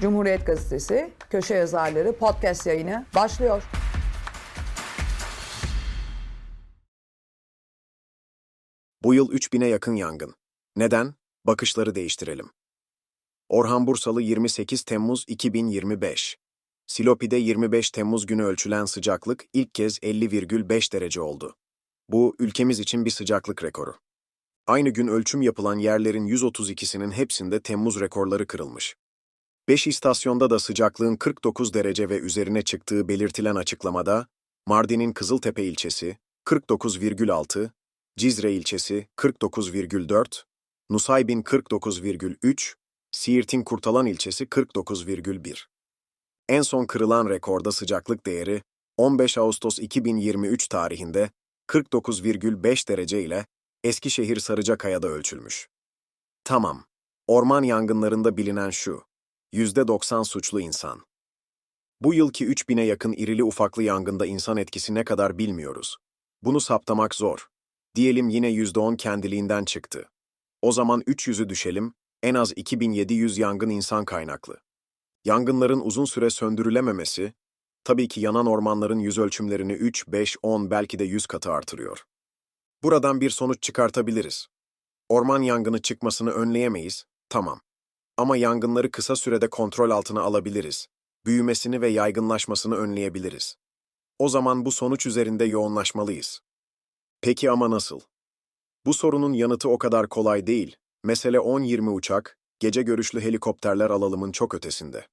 Cumhuriyet Gazetesi Köşe Yazarları podcast yayını başlıyor. Bu yıl 3000'e yakın yangın. Neden? Bakışları değiştirelim. Orhan Bursalı 28 Temmuz 2025. Silopi'de 25 Temmuz günü ölçülen sıcaklık ilk kez 50,5 derece oldu. Bu ülkemiz için bir sıcaklık rekoru. Aynı gün ölçüm yapılan yerlerin 132'sinin hepsinde Temmuz rekorları kırılmış. 5 istasyonda da sıcaklığın 49 derece ve üzerine çıktığı belirtilen açıklamada, Mardin'in Kızıltepe ilçesi 49,6, Cizre ilçesi 49,4, Nusaybin 49,3, Siirt'in Kurtalan ilçesi 49,1. En son kırılan rekorda sıcaklık değeri 15 Ağustos 2023 tarihinde 49,5 derece ile Eskişehir Sarıcakaya'da ölçülmüş. Tamam, orman yangınlarında bilinen şu, %90 suçlu insan. Bu yılki 3000'e yakın irili ufaklı yangında insan etkisi ne kadar bilmiyoruz. Bunu saptamak zor. Diyelim yine %10 kendiliğinden çıktı. O zaman 300'ü düşelim, en az 2700 yangın insan kaynaklı. Yangınların uzun süre söndürülememesi, tabii ki yanan ormanların yüz ölçümlerini 3, 5, 10 belki de 100 katı artırıyor. Buradan bir sonuç çıkartabiliriz. Orman yangını çıkmasını önleyemeyiz, tamam. Ama yangınları kısa sürede kontrol altına alabiliriz. Büyümesini ve yaygınlaşmasını önleyebiliriz. O zaman bu sonuç üzerinde yoğunlaşmalıyız. Peki ama nasıl? Bu sorunun yanıtı o kadar kolay değil. Mesele 10-20 uçak, gece görüşlü helikopterler alalımın çok ötesinde.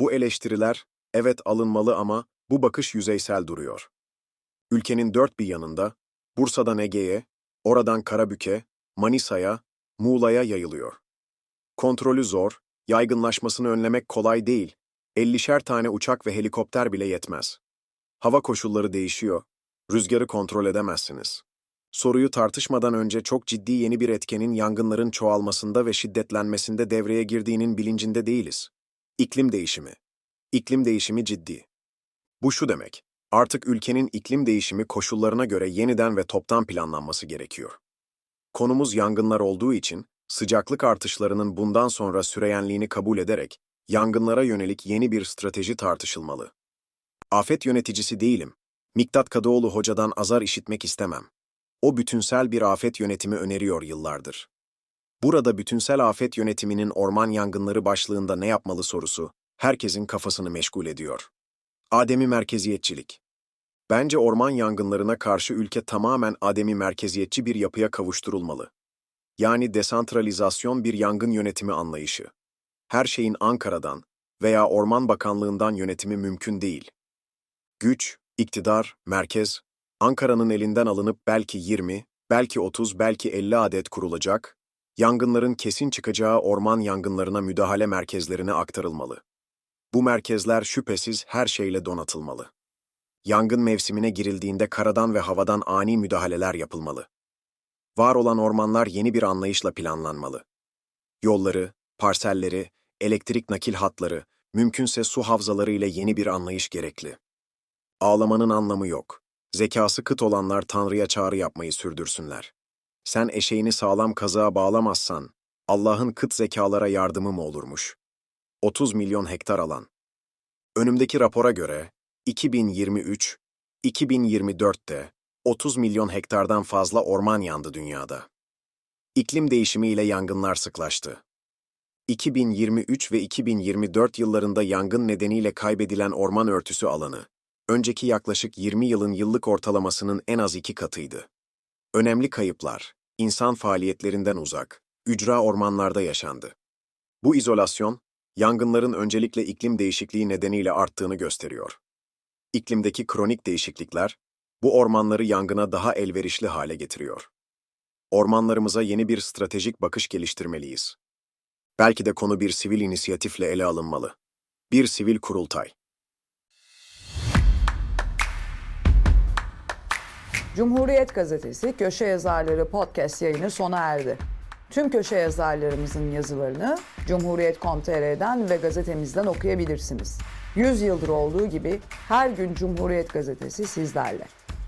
Bu eleştiriler, evet alınmalı ama bu bakış yüzeysel duruyor. Ülkenin dört bir yanında, Bursa'dan Ege'ye, oradan Karabük'e, Manisa'ya, Muğla'ya yayılıyor. Kontrolü zor, yaygınlaşmasını önlemek kolay değil. 50'şer tane uçak ve helikopter bile yetmez. Hava koşulları değişiyor, rüzgarı kontrol edemezsiniz. Soruyu tartışmadan önce çok ciddi yeni bir etkenin yangınların çoğalmasında ve şiddetlenmesinde devreye girdiğinin bilincinde değiliz. İklim değişimi. İklim değişimi ciddi. Bu şu demek, artık ülkenin iklim değişimi koşullarına göre yeniden ve toptan planlanması gerekiyor. Konumuz yangınlar olduğu için, sıcaklık artışlarının bundan sonra süreyenliğini kabul ederek, yangınlara yönelik yeni bir strateji tartışılmalı. Afet yöneticisi değilim. Miktat Kadıoğlu hocadan azar işitmek istemem. O bütünsel bir afet yönetimi öneriyor yıllardır. Burada bütünsel afet yönetiminin orman yangınları başlığında ne yapmalı sorusu, herkesin kafasını meşgul ediyor. Ademi merkeziyetçilik. Bence orman yangınlarına karşı ülke tamamen ademi merkeziyetçi bir yapıya kavuşturulmalı. Yani desantralizasyon bir yangın yönetimi anlayışı. Her şeyin Ankara'dan veya Orman Bakanlığından yönetimi mümkün değil. Güç, iktidar, merkez, Ankara'nın elinden alınıp belki 20, belki 30, belki 50 adet kurulacak, yangınların kesin çıkacağı orman yangınlarına müdahale merkezlerine aktarılmalı. Bu merkezler şüphesiz her şeyle donatılmalı. Yangın mevsimine girildiğinde karadan ve havadan ani müdahaleler yapılmalı. Var olan ormanlar yeni bir anlayışla planlanmalı. Yolları, parselleri, elektrik nakil hatları, mümkünse su havzaları ile yeni bir anlayış gerekli. Ağlamanın anlamı yok. Zekası kıt olanlar Tanrı'ya çağrı yapmayı sürdürsünler. Sen eşeğini sağlam kazığa bağlamazsan, Allah'ın kıt zekalara yardımı mı olurmuş? 30 milyon hektar alan. Önümdeki rapora göre 2023, 2024'te 30 milyon hektardan fazla orman yandı dünyada. İklim değişimiyle yangınlar sıklaştı. 2023 ve 2024 yıllarında yangın nedeniyle kaybedilen orman örtüsü alanı, önceki yaklaşık 20 yılın yıllık ortalamasının en az iki katıydı. Önemli kayıplar, insan faaliyetlerinden uzak, ücra ormanlarda yaşandı. Bu izolasyon, yangınların öncelikle iklim değişikliği nedeniyle arttığını gösteriyor. İklimdeki kronik değişiklikler, bu ormanları yangına daha elverişli hale getiriyor. Ormanlarımıza yeni bir stratejik bakış geliştirmeliyiz. Belki de konu bir sivil inisiyatifle ele alınmalı. Bir sivil kurultay. Cumhuriyet Gazetesi Köşe Yazarları podcast yayını sona erdi. Tüm köşe yazarlarımızın yazılarını Cumhuriyet.com.tr'den ve gazetemizden okuyabilirsiniz. 100 yıldır olduğu gibi her gün Cumhuriyet Gazetesi sizlerle.